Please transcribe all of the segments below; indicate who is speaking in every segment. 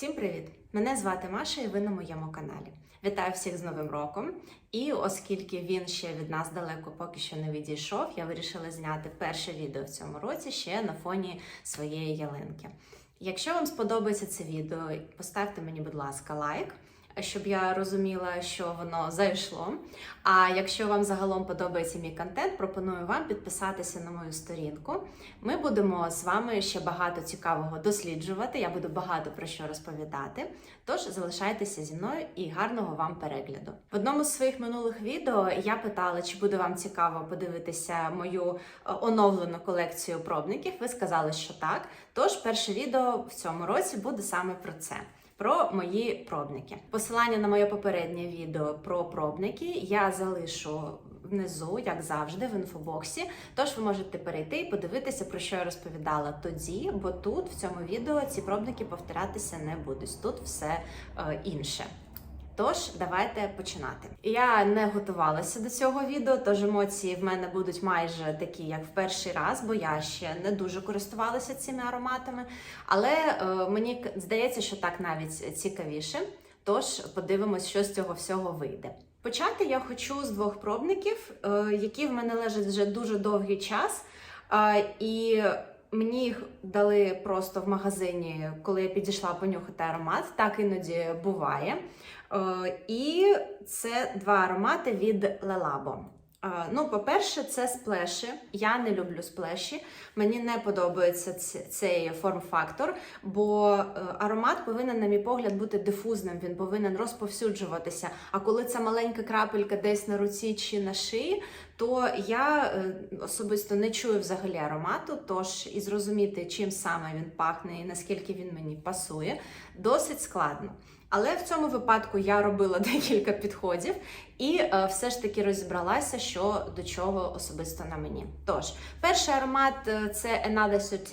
Speaker 1: Всім привіт! Мене звати Маша і ви на моєму каналі. Вітаю всіх з Новим роком! І оскільки він ще від нас далеко поки що не відійшов, я вирішила зняти перше відео в цьому році ще на фоні своєї ялинки. Якщо вам сподобається це відео, поставте мені, будь ласка, лайк. Щоб я розуміла, що воно зайшло. А якщо вам загалом подобається мій контент, пропоную вам підписатися на мою сторінку. Ми будемо з вами ще багато цікавого досліджувати. Я буду багато про що розповідати. Тож залишайтеся зі мною і гарного вам перегляду. В одному з своїх минулих відео я питала, чи буде вам цікаво подивитися мою е, оновлену колекцію пробників. Ви сказали, що так. Тож перше відео в цьому році буде саме про це. Про мої пробники. Посилання на моє попереднє відео про пробники я залишу внизу, як завжди, в інфобоксі. Тож ви можете перейти і подивитися, про що я розповідала тоді, бо тут в цьому відео ці пробники повторятися не будуть. Тут все е, інше. Тож, давайте починати. Я не готувалася до цього відео, тож емоції в мене будуть майже такі, як в перший раз, бо я ще не дуже користувалася цими ароматами. Але е, мені здається, що так навіть цікавіше. Тож подивимось, що з цього всього вийде. Почати я хочу з двох пробників, е, які в мене лежать вже дуже довгий час. І Мені їх дали просто в магазині, коли я підійшла понюхати аромат. Так іноді буває. Е, І це два аромати від Лелабо. Ну, по-перше, це сплеші. Я не люблю сплеші. Мені не подобається цей форм-фактор, бо е, аромат повинен, на мій погляд, бути дифузним. Він повинен розповсюджуватися. А коли це маленька крапелька десь на руці чи на шиї, то я е, особисто не чую взагалі аромату. Тож і зрозуміти, чим саме він пахне і наскільки він мені пасує, досить складно. Але в цьому випадку я робила декілька підходів і е, все ж таки розібралася, що до чого особисто на мені. Тож, перший аромат е, це Another 13.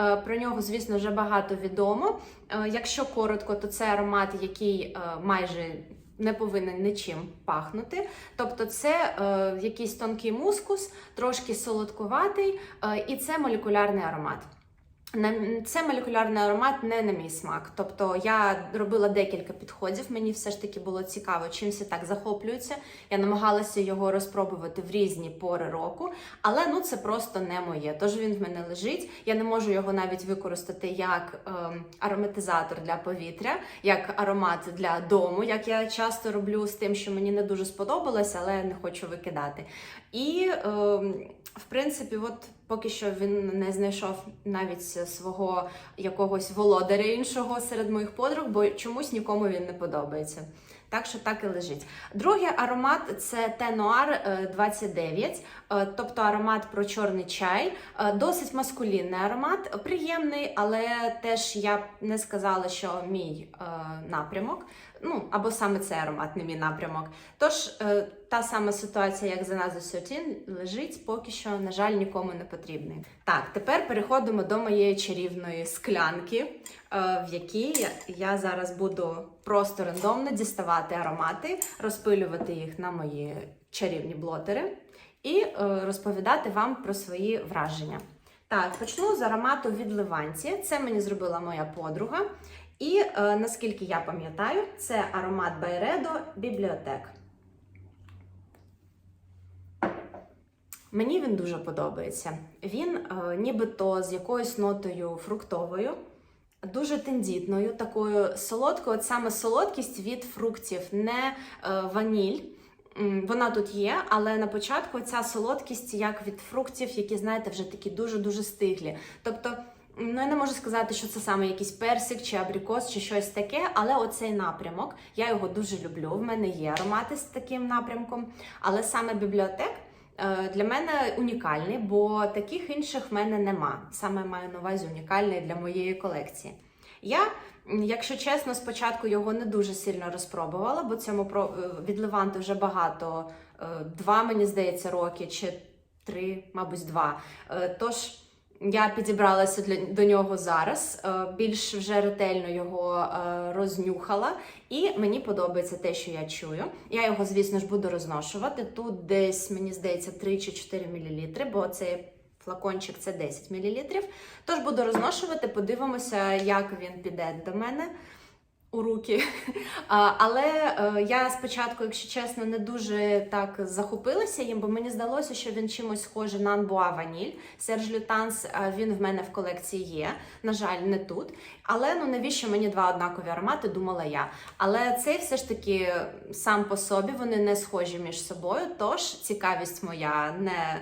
Speaker 1: Е, про нього, звісно, вже багато відомо. Якщо коротко, то це аромат, який майже не повинен нічим пахнути. Тобто, це е, якийсь тонкий мускус, трошки солодкуватий, е, і це молекулярний аромат. Це молекулярний аромат не на мій смак. Тобто я робила декілька підходів. Мені все ж таки було цікаво, чим всі так захоплюються. Я намагалася його розпробувати в різні пори року, але ну це просто не моє. Тож він в мене лежить. Я не можу його навіть використати як ем, ароматизатор для повітря, як аромат для дому, як я часто роблю з тим, що мені не дуже сподобалося, але не хочу викидати. І ем, в принципі, от поки що він не знайшов навіть свого якогось володаря іншого серед моїх подруг, бо чомусь нікому він не подобається. Так що так і лежить. Другий аромат це Тенуар 29, е, тобто аромат про чорний чай. Е, Досить маскулінний аромат, приємний, але теж я б не сказала, що мій е, напрямок. Ну, або саме цей аромат, не мій напрямок. Тож е, та сама ситуація, як за Наза Сотін, лежить поки що, на жаль, нікому не потрібний. Так, тепер переходимо до моєї чарівної склянки, е, в якій я, зараз буду просто рандомно діставати аромати, розпилювати їх на мої чарівні блотери і е, розповідати вам про свої враження. Так, почну з аромату від Леванці. Це мені зробила моя подруга. І е, наскільки я пам'ятаю, це аромат Байредо Бібліотек. Мені він дуже подобається. Він е, нібито з якоюсь нотою фруктовою, дуже тендітною, такою солодкою. От саме солодкість від фруктів, не е, ваніль. Вона тут є, але на початку ця солодкість як від фруктів, які, знаєте, вже такі дуже-дуже стиглі. Тобто, ну я не можу сказати, що це саме якийсь персик чи абрикос, чи щось таке, але оцей напрямок, я його дуже люблю. В мене є аромати з таким напрямком, але саме бібліотек. е, Для мене унікальний, бо таких інших в мене нема. Саме маю на увазі унікальний для моєї колекції. Я, якщо чесно, спочатку його не дуже сильно розпробувала, бо цьому е, від Леванту вже багато, е, два, мені здається, роки чи три, мабуть, два. Тож я підібралася для, до нього зараз, е, більш вже ретельно його е, рознюхала, і мені подобається те, що я чую. Я його, звісно ж, буду розношувати. Тут десь, мені здається, 3 чи 4 мл, бо це флакончик це 10 мл. Тож буду розношувати, подивимося, як він піде до мене у руки. Але е, я спочатку, якщо чесно, не дуже так захопилася їм, бо мені здалося, що він чимось схожий на Анбуа Ваніль. Серж Лютанс, е, він в мене в колекції є. На жаль, не тут. Але ну навіщо мені два однакові аромати, думала я. Але цей все ж таки сам по собі вони не схожі між собою. Тож цікавість моя не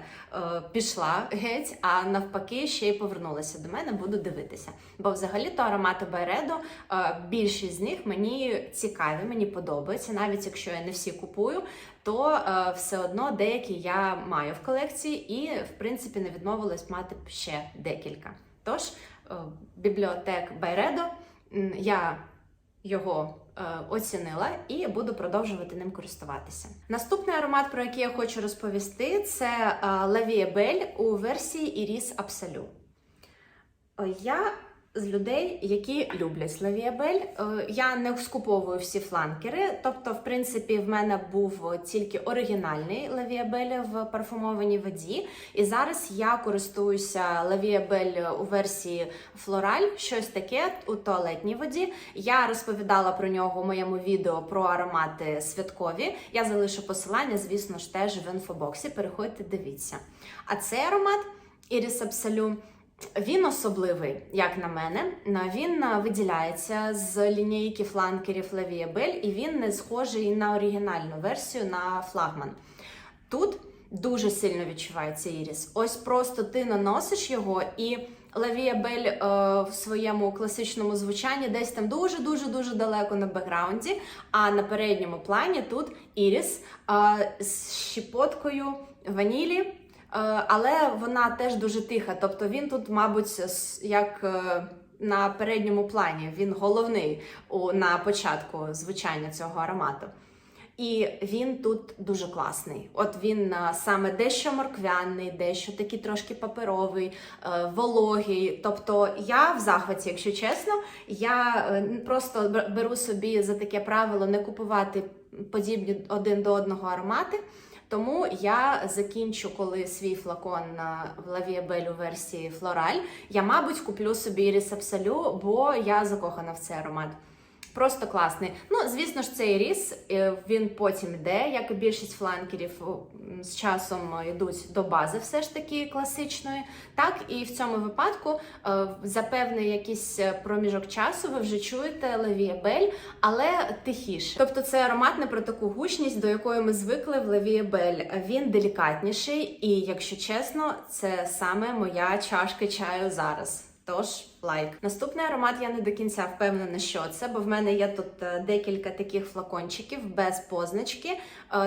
Speaker 1: пішла геть, а навпаки, ще й повернулася до мене. Буду дивитися. Бо взагалі то аромати Байредо, е, більшість з них мені цікаві, мені подобаються. Навіть якщо я не всі купую, то е, все одно деякі я маю в колекції і, в принципі, не відмовилась мати ще декілька. Тож, е, бібліотек Байредо, я його е, оцінила і буду продовжувати ним користуватися. Наступний аромат, про який я хочу розповісти, це Lavie La Belle у версії Iris Absolu. Е, Я з людей, які люблять Лавіабель. Я не скуповую всі фланкери. Тобто, в принципі, в мене був тільки оригінальний Лавіабель в парфумованій воді. І зараз я користуюся Лавіабель у версії Флораль, щось таке у туалетній воді. Я розповідала про нього у моєму відео про аромати святкові. Я залишу посилання, звісно ж, теж в інфобоксі. Переходьте, дивіться. А цей аромат Iris Absolu він особливий, як на мене. Він виділяється з лінійки фланкерів Лавіабель, і він не схожий на оригінальну версію на флагман. Тут дуже сильно відчувається іріс. Ось просто ти наносиш його і. Лавіабель е, в своєму класичному звучанні десь там дуже-дуже дуже далеко на бекграунді, а на передньому плані тут іріс е, з щепоткою ванілі. Е, але вона теж дуже тиха. Тобто він тут, мабуть, як е, на передньому плані, він головний на початку звучання цього аромату. І він тут дуже класний. От він саме дещо морквяний, дещо такий трошки паперовий, е, вологий. Тобто я в захваті, якщо чесно, я е, просто беру собі за таке правило не купувати подібні один до одного аромати. Тому я закінчу, коли свій флакон в Лавіабель версії Флораль. Я, мабуть, куплю собі Absolu, бо я закохана в цей аромат. Просто класний. Ну, звісно ж, цей ріс він потім йде, як і більшість фланкерів з часом йдуть до бази, все ж таки класичної. Так, і в цьому випадку за певний якийсь проміжок часу ви вже чуєте Лавіабель, але тихіше. Тобто це аромат не про таку гучність, до якої ми звикли в Лавіабель. Він делікатніший, і якщо чесно, це саме моя чашка чаю зараз. Тож лайк. Наступний аромат я не до кінця впевнена, що це, бо в мене є тут декілька таких флакончиків без позначки.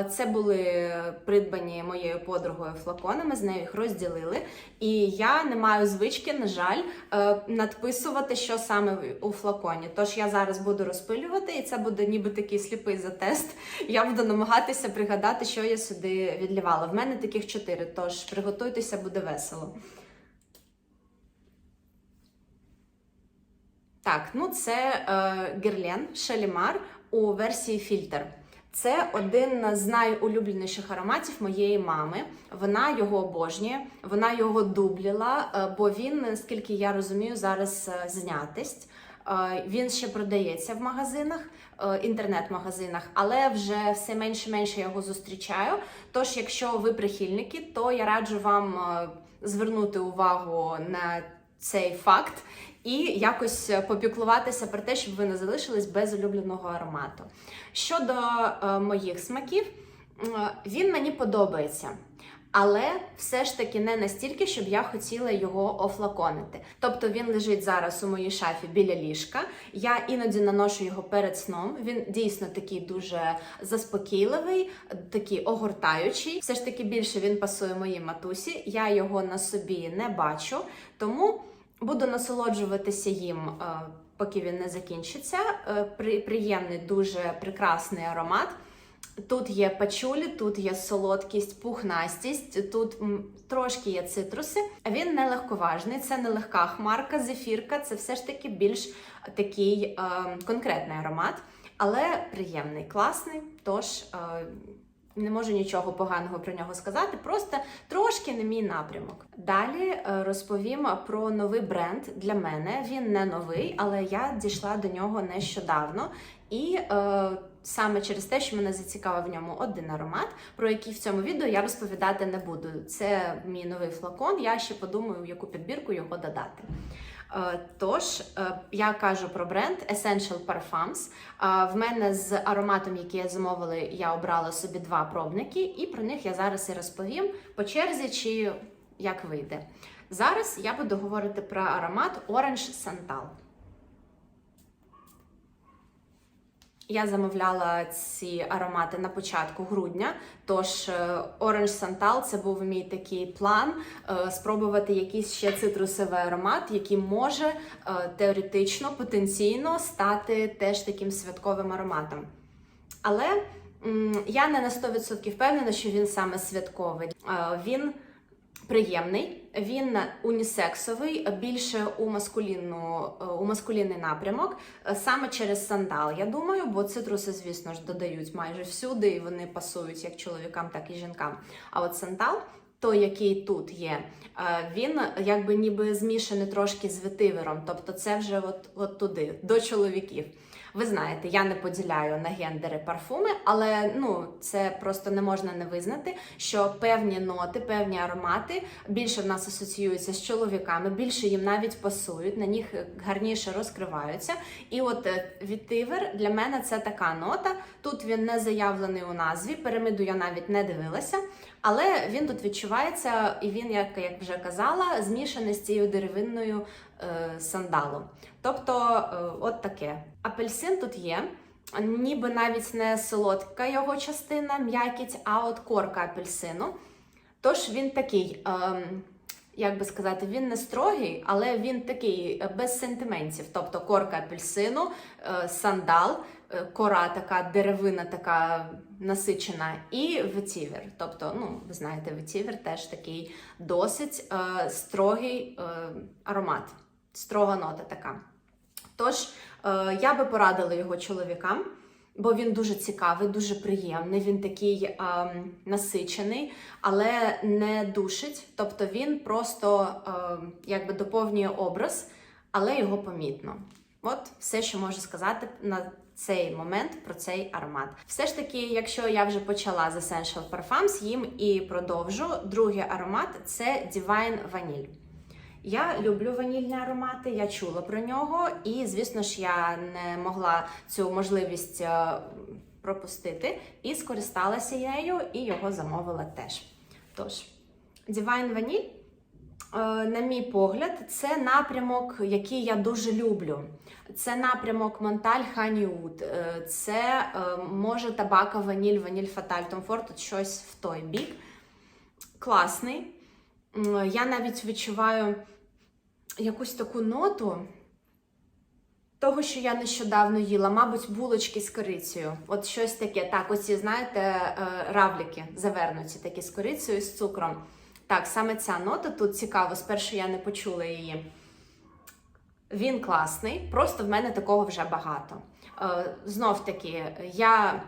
Speaker 1: Це були придбані моєю подругою флаконами, з нею їх розділили. І я не маю звички, на жаль, надписувати, що саме у флаконі. Тож я зараз буду розпилювати, і це буде ніби такий сліпий затест. Я буду намагатися пригадати, що я сюди відлівала. В мене таких чотири, тож приготуйтеся, буде весело. Так, ну це е, Герлен Шалімар у версії фільтр. Це один з найулюбленіших ароматів моєї мами. Вона його обожнює, вона його дубліла, е, бо він, наскільки я розумію, зараз е, знятість. Е, він ще продається в магазинах, інтернет-магазинах, але вже все менше менше його зустрічаю. Тож, якщо ви прихильники, то я раджу вам звернути увагу на цей факт і якось попіклуватися про те, щоб ви не залишились без улюбленого аромату. Щодо е, моїх смаків, е, він мені подобається. Але все ж таки не настільки, щоб я хотіла його офлаконити. Тобто він лежить зараз у моїй шафі біля ліжка. Я іноді наношу його перед сном. Він дійсно такий дуже заспокійливий, такий огортаючий. Все ж таки більше він пасує моїй матусі. Я його на собі не бачу, тому. Буду насолоджуватися їм, е, поки він не закінчиться. Е, приємний, дуже прекрасний аромат. Тут є пачулі, тут є солодкість, пухнастість, тут трошки є цитруси. Він не легковажний, це не легка хмарка, зефірка, це все ж таки більш такий е, конкретний аромат, але приємний, класний. Тож е, Не можу нічого поганого про нього сказати, просто трошки не мій напрямок. Далі е, розповім про новий бренд для мене. Він не новий, але я дійшла до нього нещодавно. І е, саме через те, що мене зацікавив в ньому один аромат, про який в цьому відео я розповідати не буду. Це мій новий флакон. Я ще подумаю, яку підбірку його додати. Е, Тож е, я кажу про бренд Essential Parfums. Е, В мене з ароматом, який я замовила, я обрала собі два пробники, і про них я зараз і розповім по черзі, чи як вийде. Зараз я буду говорити про аромат Orange Santal. Я замовляла ці аромати на початку грудня. Тож е, Orange Santal це був мій такий план е, спробувати якийсь ще цитрусовий аромат, який може е, теоретично, потенційно стати теж таким святковим ароматом. Але я не на 100% впевнена, що він саме святковий. Він приємний, він унісексовий, більше у маскулінну, е, у маскулінний напрямок, е, саме через сандал. Я думаю, бо цитруси, звісно ж, додають майже всюди, і вони пасують як чоловікам, так і жінкам. А от сандал. Той, який тут є, е, він якби ніби змішаний трошки з ветивером, тобто це вже от, от туди, до чоловіків. Ви знаєте, я не поділяю на гендери парфуми, але ну це просто не можна не визнати, що певні ноти, певні аромати більше в нас асоціюються з чоловіками, більше їм навіть пасують, на них гарніше розкриваються. І от е, вітивер для мене це така нота. Тут він не заявлений у назві. Піраміду я навіть не дивилася. Але він тут відчувається, і він, як як вже казала, змішаний з цією деревинною е, сандалом. Тобто, е, от таке. Апельсин тут є, ніби навіть не солодка його частина, м'якіть, а от корка апельсину. Тож він такий, е, як би сказати, він не строгий, але він такий е, без сентиментів. Тобто корка апельсину, е, сандал, е, кора така деревина, така насичена, і ветівер. Тобто, ну, ви знаєте, ветівер теж такий досить е, строгий е, аромат, строга нота така. Тож, е, я би порадила його чоловікам, бо він дуже цікавий, дуже приємний, він такий е, насичений, але не душить. Тобто він просто е, якби доповнює образ, але його помітно. От все, що можу сказати на цей момент про цей аромат. Все ж таки, якщо я вже почала з Essential Parfums, їм і продовжу. Другий аромат це Divine Vanille. Я люблю ванільні аромати, я чула про нього, і, звісно ж, я не могла цю можливість е, пропустити і скористалася нею, і його замовила теж. Тож, Divine Vanille, е, на мій погляд, це напрямок, який я дуже люблю. Це напрямок Монталь Ханіуд, це е, може табака, ваніль, ваніль Фаталь Том Форд, тут щось в той бік. Класний. Я навіть відчуваю якусь таку ноту того, що я нещодавно їла, мабуть, булочки з корицею. От щось таке. Так, оці, знаєте, е, равліки завернуті такі з корицею, з цукром. Так, саме ця нота тут цікаво, спершу я не почула її. Він класний, просто в мене такого вже багато. Е, знов таки, я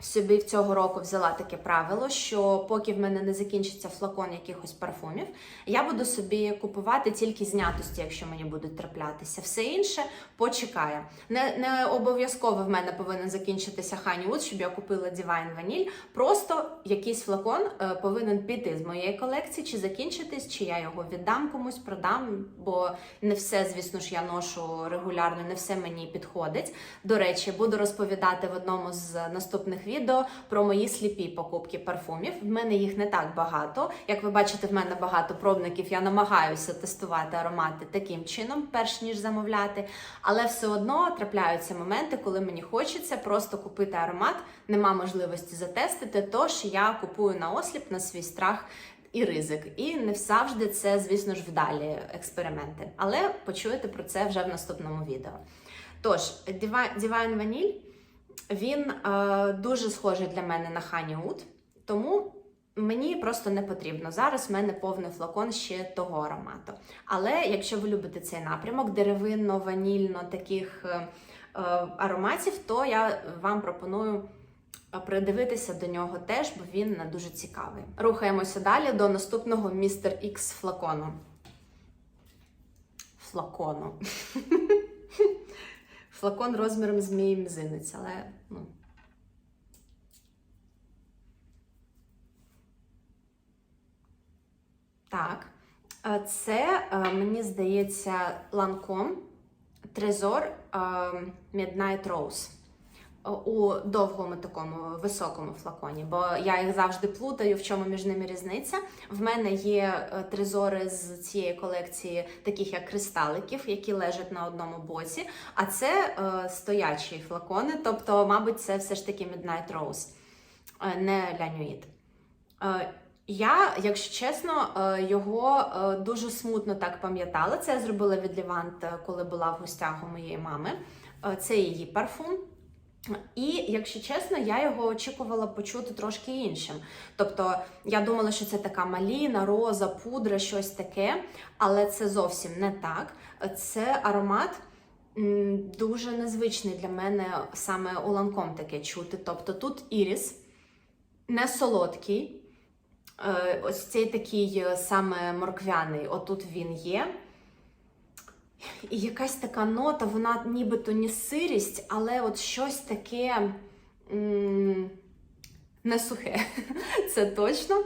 Speaker 1: собі в цього року взяла таке правило, що поки в мене не закінчиться флакон якихось парфумів, я буду собі купувати тільки знятості, якщо мені будуть траплятися. Все інше почекає. Не, не обов'язково в мене повинен закінчитися Wood, щоб я купила Divine Vanille. Просто якийсь флакон е, повинен піти з моєї колекції, чи закінчитись, чи я його віддам комусь, продам, бо не все, звісно ж, я ношу регулярно, не все мені підходить. До речі, буду розповідати в одному з наступних відео про мої сліпі покупки парфумів. В мене їх не так багато. Як ви бачите, в мене багато пробників. Я намагаюся тестувати аромати таким чином, перш ніж замовляти. Але все одно трапляються моменти, коли мені хочеться просто купити аромат, нема можливості затестити. Тож я купую на осліп на свій страх. І ризик, і не завжди це, звісно ж, вдалі експерименти. Але почуєте про це вже в наступному відео. Тож, Divine Vanille він е, дуже схожий для мене на Wood, тому мені просто не потрібно. Зараз в мене повний флакон ще того аромату. Але якщо ви любите цей напрямок, деревинно, ванільно таких е, е, ароматів, то я вам пропоную придивитися до нього теж, бо він дуже цікавий. Рухаємося далі до наступного Містер X флакону. Флакону. Флакон розміром з мій мізинець, але ну. Так. Це, мені здається, ланком Трезор Midnight Rose у довгому такому високому флаконі, бо я їх завжди плутаю, в чому між ними різниця. В мене є е, трезори з цієї колекції, таких як кристаликів, які лежать на одному боці. А це е, стоячі флакони, тобто, мабуть, це все ж таки Midnight Rose, е, не Лянюїд. Е, я, якщо чесно, е, його е, дуже смутно так пам'ятала. Це я зробила від Лівант, е, коли була в гостях у моєї мами. Е, Це її парфум. І, якщо чесно, я його очікувала почути трошки іншим. Тобто, я думала, що це така маліна, роза, пудра, щось таке, але це зовсім не так. Це аромат дуже незвичний для мене саме у ланком таке чути. Тобто тут іріс, не солодкий. Е, Ось цей такий е, саме морквяний, отут він є. І якась така нота, вона нібито не сирість, але от щось таке не сухе. Це точно.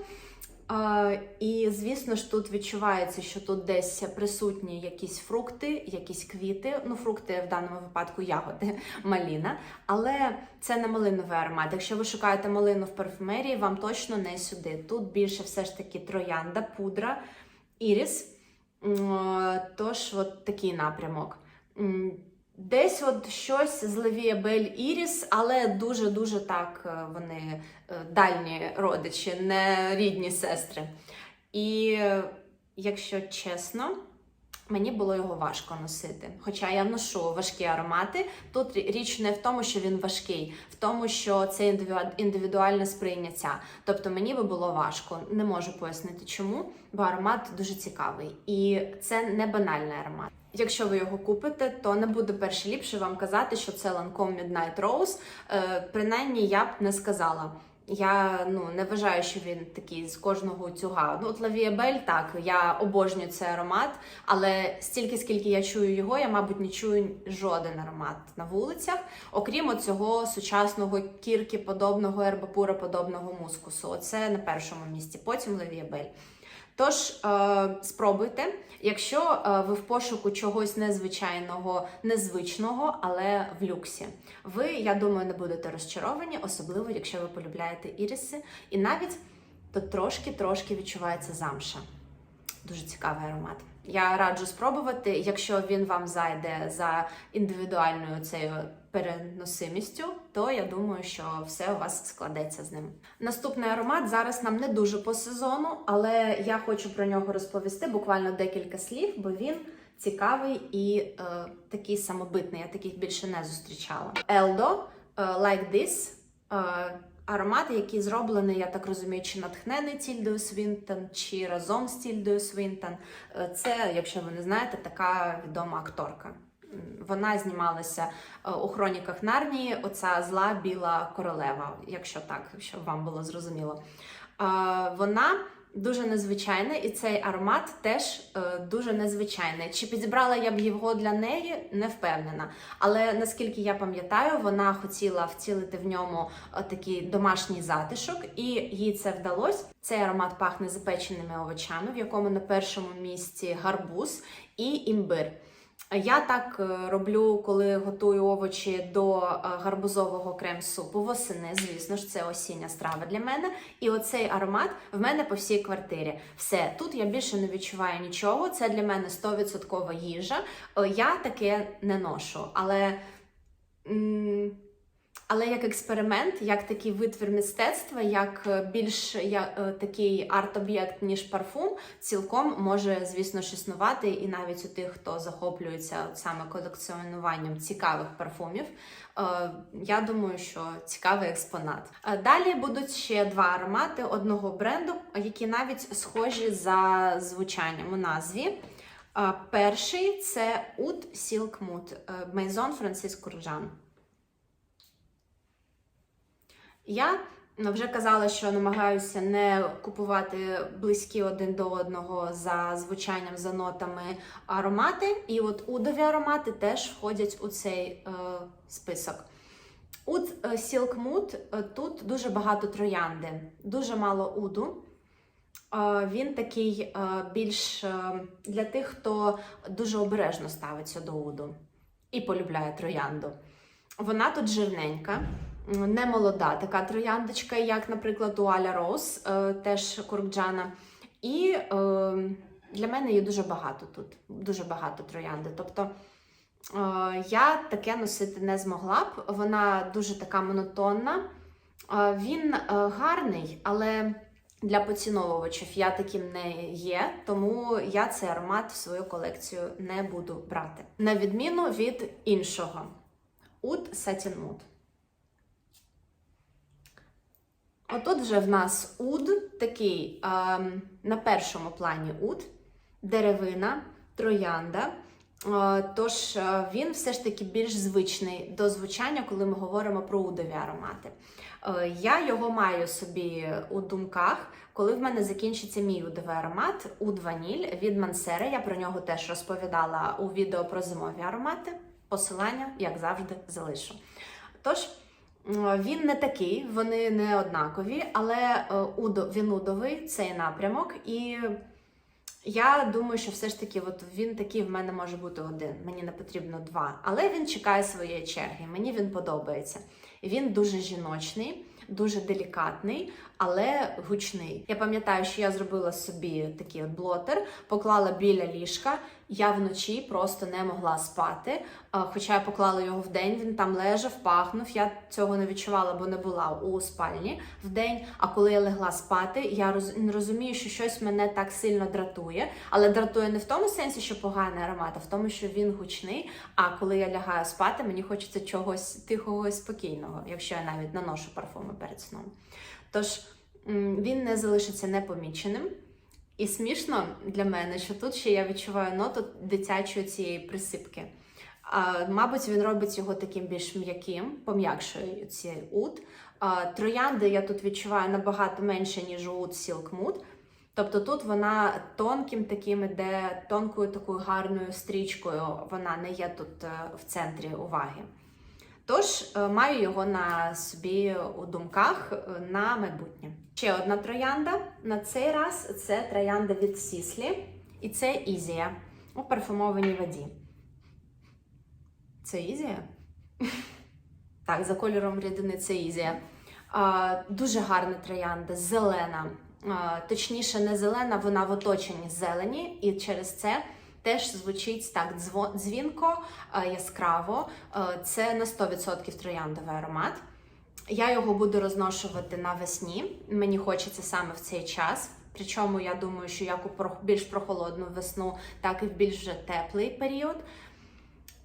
Speaker 1: І, звісно ж, тут відчувається, що тут десь присутні якісь фрукти, якісь квіти. Ну, фрукти в даному випадку ягоди, маліна. Але це не малиновий аромат. Якщо ви шукаєте малину в парфумерії, вам точно не сюди. Тут більше все ж таки троянда, пудра, іріс. Тож, от такий напрямок. Десь от щось з Левія Бель Іріс, але дуже-дуже так е, вони е, дальні родичі, не рідні сестри. І е, якщо чесно, мені було його важко носити. Хоча я ношу важкі аромати. Тут річ не в тому, що він важкий, в тому, що це індивіду- індивідуальне сприйняття. Тобто мені би було важко. Не можу пояснити чому, бо аромат дуже цікавий. І це не банальний аромат. Якщо ви його купите, то не буде перше ліпше вам казати, що це Lancome Midnight Rose. Е, принаймні, я б не сказала. Я ну не вважаю, що він такий з кожного утюга. Ну, от Лавіабель, так, я обожнюю цей аромат, але стільки, скільки я чую його, я, мабуть, не чую жоден аромат на вулицях, окрім цього сучасного кірки подобного ербапура подобного мускусу. Оце на першому місці, потім Belle. Тож е, спробуйте, якщо е, ви в пошуку чогось незвичайного, незвичного, але в люксі, ви, я думаю, не будете розчаровані, особливо якщо ви полюбляєте іріси, і навіть тут трошки-трошки відчувається замша. Дуже цікавий аромат. Я раджу спробувати, якщо він вам зайде за індивідуальною цією переносимістю, то я думаю, що все у вас складеться з ним. Наступний аромат зараз нам не дуже по сезону, але я хочу про нього розповісти буквально декілька слів, бо він цікавий і е, такий самобитний. Я таких більше не зустрічала. Eldo е, Like This. Е, Аромат, який зроблений, я так розумію, чи натхнений Тільдою Свінтон, чи разом з Тільдою Свінтон. Е, Це, якщо ви не знаєте, така відома акторка. Вона знімалася е, у хроніках Нарнії. Оця зла біла королева, якщо так, щоб вам було зрозуміло. Е, Вона дуже незвичайна, і цей аромат теж е, дуже незвичайний. Чи підібрала я б його для неї, не впевнена. Але наскільки я пам'ятаю, вона хотіла вцілити в ньому такий домашній затишок, і їй це вдалося. Цей аромат пахне запеченими овочами, в якому на першому місці гарбуз і імбир. Я так е, роблю, коли готую овочі до е, гарбузового крем-супу восени. Звісно ж, це осіння страва для мене. І оцей аромат в мене по всій квартирі. Все, тут я більше не відчуваю нічого. Це для мене 100% їжа. Е, Я таке не ношу, але. Але як експеримент, як такий витвір мистецтва, як е, більш я, е, такий арт-об'єкт, ніж парфум, цілком може, звісно існувати. І навіть у тих, хто захоплюється саме колекціонуванням цікавих парфумів. Е, Я думаю, що цікавий експонат. Далі будуть ще два аромати одного бренду, які навіть схожі за звучанням у назві. Перший це Oud Silk Mood Maison Francis Courjean. Я ну, вже казала, що намагаюся не купувати близькі один до одного за звучанням, за нотами аромати. І от удові аромати теж входять у цей е, список. Уд е, Silk Mood, е, тут дуже багато троянди, дуже мало уду. Е, Він такий більш для тих, хто дуже обережно ставиться до уду і полюбляє троянду. Вона тут жирненька, м, не молода така трояндочка, як, наприклад, у Аля Роуз, е, теж куркджана. І е, для мене її дуже багато тут, дуже багато троянди. Тобто е, я таке носити не змогла б. Вона дуже така монотонна. Е, він е, гарний, але для поціновувачів я таким не є, тому я цей аромат в свою колекцію не буду брати. На відміну від іншого. Oud Satin Mood. Отут вже в нас уд, такий ем, на першому плані уд, деревина, троянда. Е, Тож е, він все ж таки більш звичний до звучання, коли ми говоримо про удові аромати. Е, Я його маю собі у думках, коли в мене закінчиться мій удовий аромат уд ваніль від Мансера. Я про нього теж розповідала у відео про зимові аромати. Посилання, як завжди, залишу. Тож. М, Він не такий, вони не однакові, але е, він удовий, цей напрямок. І я думаю, що все ж таки, от він такий в мене може бути один. Мені не потрібно два. Але він чекає своєї черги. Мені він подобається. Він дуже жіночний, дуже делікатний, але гучний. Я пам'ятаю, що я зробила собі такий от блотер, поклала біля ліжка. Я вночі просто не могла спати. Хоча я поклала його вдень, він там лежав, пахнув. Я цього не відчувала, бо не була у спальні вдень. А коли я легла спати, я розумію, що щось мене так сильно дратує. Але дратує не в тому сенсі, що поганий аромат, а в тому, що він гучний. А коли я лягаю спати, мені хочеться чогось тихого і спокійного, якщо я навіть наношу парфуми перед сном. Тож він не залишиться непоміченим. І смішно для мене, що тут ще я відчуваю ноту дитячої цієї присипки. А, мабуть, він робить його таким більш м'яким, пом'якшує цей. А, троянди я тут відчуваю набагато менше, ніж у уд Silk Тобто тут вона тонким таким іде, тонкою такою гарною стрічкою. Вона не є тут е, в центрі уваги. Тож е, маю його на собі у думках е, на майбутнє. Ще одна троянда. На цей раз це троянда від Сіслі, і це Ізія у парфумованій воді. Це Ізія? Так, за кольором рідини це Ізія. Дуже гарна троянда, зелена. Точніше, не зелена, вона в оточенні зелені, і через це теж звучить так дзвінко, яскраво. Це на 100% трояндовий аромат. Я його буду розношувати навесні. Мені хочеться саме в цей час. Причому я думаю, що як у більш прохолодну весну, так і в більш вже теплий період.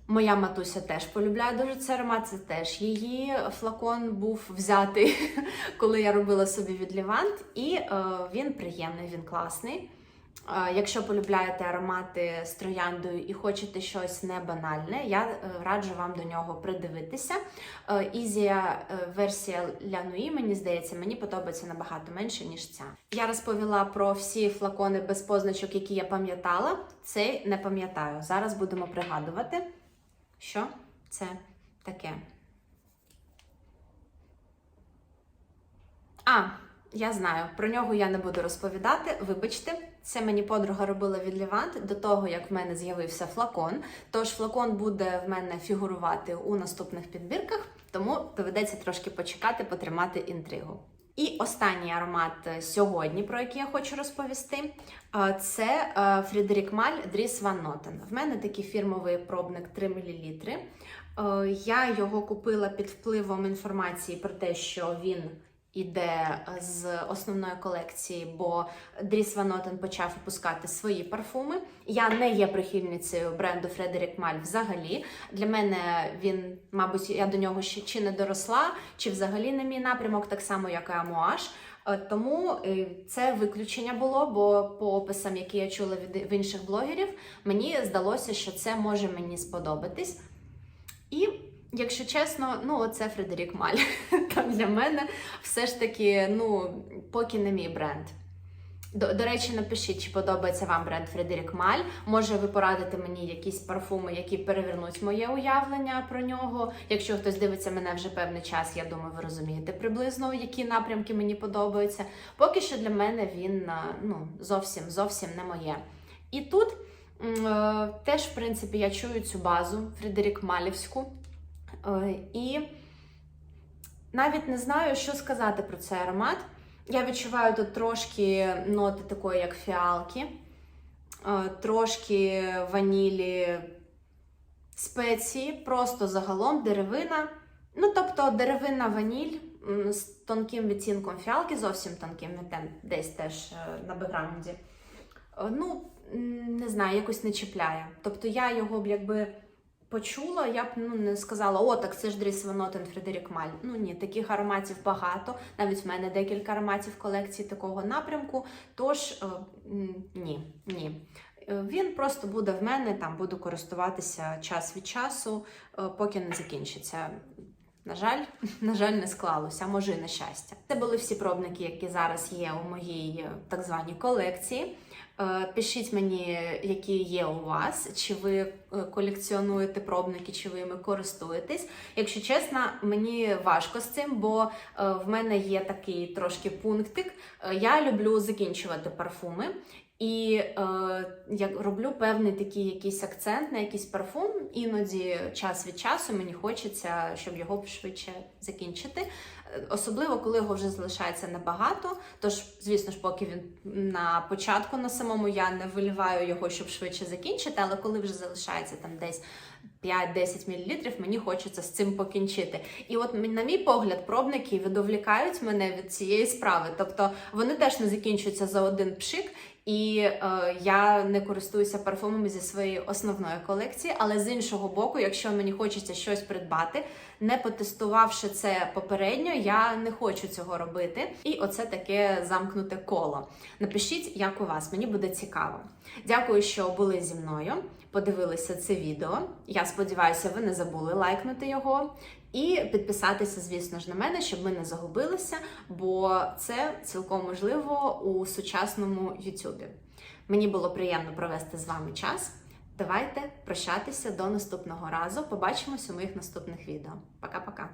Speaker 1: Моя матуся теж полюбляє дуже цей аромат. Це теж її флакон був взятий, коли я робила собі від Лівант. І е, він приємний, він класний. Якщо полюбляєте аромати з трояндою і хочете щось не банальне, я е, раджу вам до нього придивитися. Е, Ізія е, версія Лянуї, мені здається, мені подобається набагато менше, ніж ця. Я розповіла про всі флакони без позначок, які я пам'ятала. Цей не пам'ятаю. Зараз будемо пригадувати, що це таке. А, я знаю, про нього я не буду розповідати. Вибачте, це мені подруга робила від Лівант до того, як в мене з'явився флакон. Тож флакон буде в мене фігурувати у наступних підбірках, тому доведеться трошки почекати, потримати інтригу. І останній аромат е, сьогодні, про який я хочу розповісти, це е, Фрідерік Маль Дріс Ван Нотен. В мене такий фірмовий пробник 3 мл. Е, Я його купила під впливом інформації про те, що він іде з основної колекції, бо Дріс Ван Нотен почав випускати свої парфуми. Я не є прихильницею бренду Фредерік Маль взагалі. Для мене він, мабуть, я до нього ще чи не доросла, чи взагалі не мій напрямок, так само, як і Амуаш. Е, Тому е, це виключення було, бо по описам, які я чула від інших блогерів, мені здалося, що це може мені сподобатись. І якщо чесно, ну оце Фредерік Маль. Там для мене все ж таки, ну, поки не мій бренд. До, до речі, напишіть, чи подобається вам бренд Фредерік Маль. Може, ви порадите мені якісь парфуми, які перевернуть моє уявлення про нього. Якщо хтось дивиться мене вже певний час, я думаю, ви розумієте приблизно, які напрямки мені подобаються. Поки що для мене він ну, зовсім зовсім не моє. І тут е, теж, в принципі, я чую цю базу Фредерік Малівську. Е, І навіть не знаю, що сказати про цей аромат. Я відчуваю тут трошки ноти такої, як фіалки, е, трошки ванілі, спеції, просто загалом деревина. Ну, тобто деревина ваніль з тонким відтінком фіалки, зовсім тонким, десь теж е, на бекграунді. Ну, не знаю, якось не чіпляє. Тобто я його б якби почула, я б ну, не сказала, о, так це ж Дріс Ванотен Фредерік Маль. Ну ні, таких ароматів багато. Навіть в мене декілька ароматів в колекції такого напрямку. Тож е, ні, ні. Е, Він просто буде в мене, там буду користуватися час від часу, е, поки не закінчиться. На жаль, на жаль, не склалося, може і на щастя. Це були всі пробники, які зараз є у моїй так званій колекції. Е, Пишіть мені, які є у вас, чи ви е, колекціонуєте пробники, чи ви ними користуєтесь. Якщо чесно, мені важко з цим, бо е, в мене є такий трошки пунктик. Я люблю закінчувати парфуми. І е, я роблю певний такий якийсь акцент на якийсь парфум. Іноді час від часу мені хочеться, щоб його швидше закінчити. Особливо, коли його вже залишається небагато. Тож, звісно ж, поки він на початку на самому я не виливаю його, щоб швидше закінчити, але коли вже залишається там десь 5-10 мл, мені хочеться з цим покінчити. І от на мій погляд, пробники відволікають мене від цієї справи. Тобто вони теж не закінчуються за один пшик. І е, я не користуюся парфумами зі своєї основної колекції, але з іншого боку, якщо мені хочеться щось придбати, не потестувавши це попередньо, я не хочу цього робити. І оце таке замкнуте коло. Напишіть, як у вас, мені буде цікаво. Дякую, що були зі мною, подивилися це відео. Я сподіваюся, ви не забули лайкнути його. І підписатися, звісно ж, на мене, щоб ми не загубилися, бо це цілком можливо у сучасному Ютубі. Мені було приємно провести з вами час. Давайте прощатися до наступного разу. Побачимось у моїх наступних відео. Пока-пока.